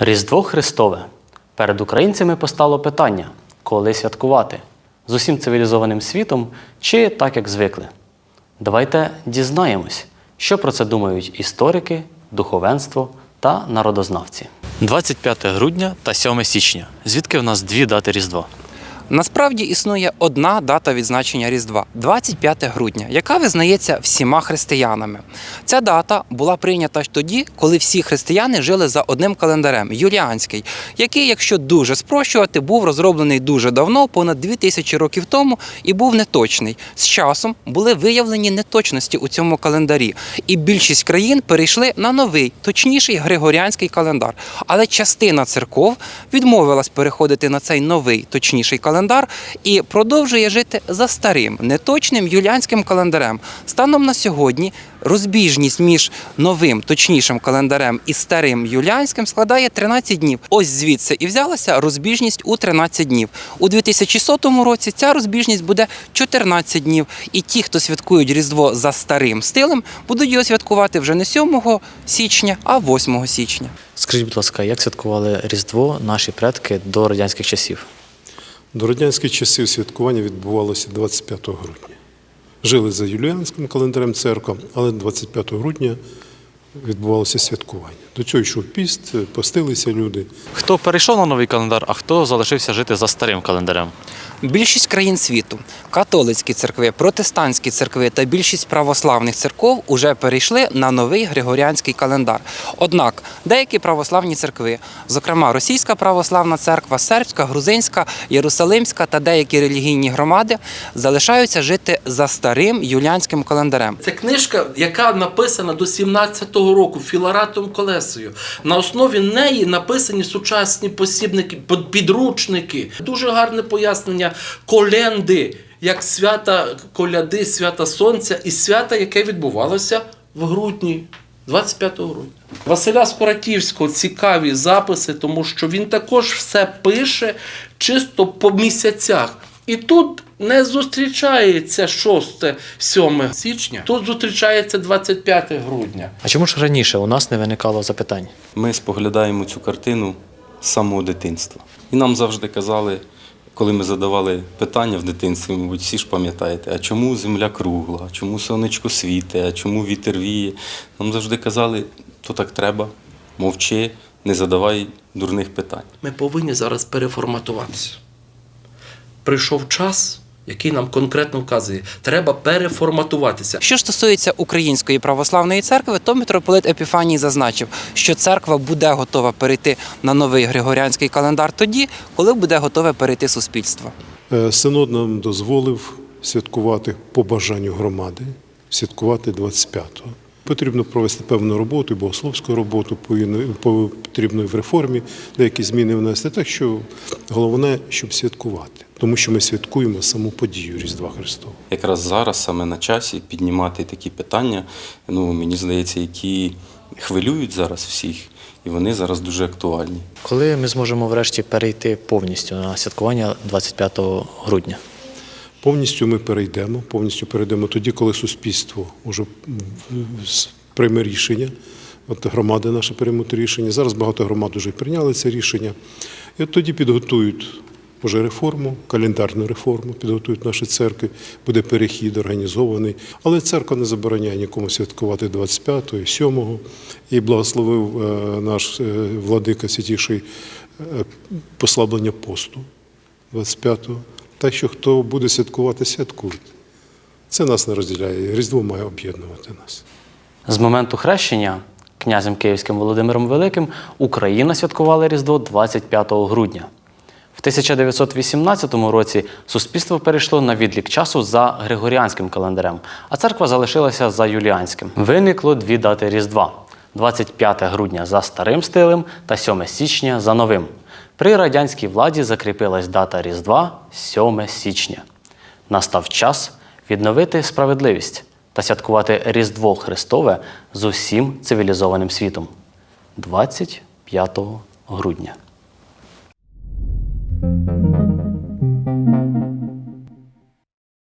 Різдво Христове. Перед українцями постало питання, коли святкувати з усім цивілізованим світом чи так, як звикли. Давайте дізнаємось, що про це думають історики, духовенство та народознавці. 25 грудня та 7 січня. Звідки в нас дві дати Різдва? Насправді існує одна дата відзначення Різдва 25 грудня, яка визнається всіма християнами. Ця дата була прийнята тоді, коли всі християни жили за одним календарем юліанський, який, якщо дуже спрощувати, був розроблений дуже давно, понад 2000 років тому, і був неточний. З часом були виявлені неточності у цьому календарі, і більшість країн перейшли на новий, точніший григоріанський календар. Але частина церков відмовилась переходити на цей новий, точніший календар і продовжує жити за старим, неточним юліанським календарем. Станом на сьогодні розбіжність між новим, точнішим календарем і старим юліанським складає 13 днів. Ось звідси і взялася розбіжність у 13 днів. У 2100 році ця розбіжність буде 14 днів. І ті, хто святкують Різдво за старим стилем, будуть його святкувати вже не 7 січня, а 8 січня. Скажіть, будь ласка, як святкували Різдво наші предки до радянських часів? До радянських часів святкування відбувалося 25 грудня. Жили за юліанським календарем церква, але 25 грудня відбувалося святкування. До цього йшов піст, постилися люди. Хто перейшов на новий календар, а хто залишився жити за старим календарем? Більшість країн світу, католицькі церкви, протестантські церкви та більшість православних церков уже перейшли на новий григоріанський календар. Однак деякі православні церкви, зокрема Російська православна церква, сербська, грузинська, єрусалимська та деякі релігійні громади залишаються жити за старим юліанським календарем. Це книжка, яка написана до 17-го року Філаратом Колесою. На основі неї написані сучасні посібники, підручники. Дуже гарне пояснення коленди, як свята коляди, свята Сонця і свята, яке відбувалося в грудні. 25 грудня. Василя Скоратівського цікаві записи, тому що він також все пише чисто по місяцях. І тут не зустрічається 6-7 січня, тут зустрічається 25 грудня. А чому ж раніше у нас не виникало запитань? Ми споглядаємо цю картину з самого дитинства. І нам завжди казали, коли ми задавали питання в дитинстві, мабуть, всі ж пам'ятаєте, а чому земля кругла, а чому сонечко світе, а чому вітер віє. Нам завжди казали, то так треба, мовчи, не задавай дурних питань. Ми повинні зараз переформатуватися. Прийшов час, який нам конкретно вказує, треба переформатуватися. Що ж стосується Української православної церкви, то митрополит Епіфаній зазначив, що церква буде готова перейти на новий григоріанський календар тоді, коли буде готове перейти суспільство. Е, Синод нам дозволив святкувати по бажанню громади, святкувати 25-го. Потрібно провести певну роботу, і богословську роботу, потрібно в реформі деякі зміни внести. Так що головне, щоб святкувати, тому що ми святкуємо саму подію Різдва Христова. Якраз зараз, саме на часі, піднімати такі питання, ну, мені здається, які хвилюють зараз всіх, і вони зараз дуже актуальні. Коли ми зможемо врешті перейти повністю на святкування 25 грудня? Повністю ми перейдемо, повністю перейдемо тоді, коли суспільство вже прийме рішення. От громади наші приймуть рішення. Зараз багато громад вже прийняли це рішення. І от тоді підготують вже реформу, календарну реформу, підготують наші церкви, буде перехід організований. Але церква не забороняє нікому святкувати 25-го, 7-го. І благословив е, наш е, владика святіший е, послаблення посту 25-го. Так що хто буде святкувати, святкуйте. Це нас не розділяє. Різдво має об'єднувати нас. З моменту хрещення князем Київським Володимиром Великим Україна святкувала Різдво 25 грудня. В 1918 році суспільство перейшло на відлік часу за григоріанським календарем, а церква залишилася за юліанським. Виникло дві дати Різдва: 25 грудня за старим стилем та 7 січня за новим. При радянській владі закріпилась дата Різдва 7 січня. Настав час відновити справедливість та святкувати Різдво Христове з усім цивілізованим світом 25 грудня.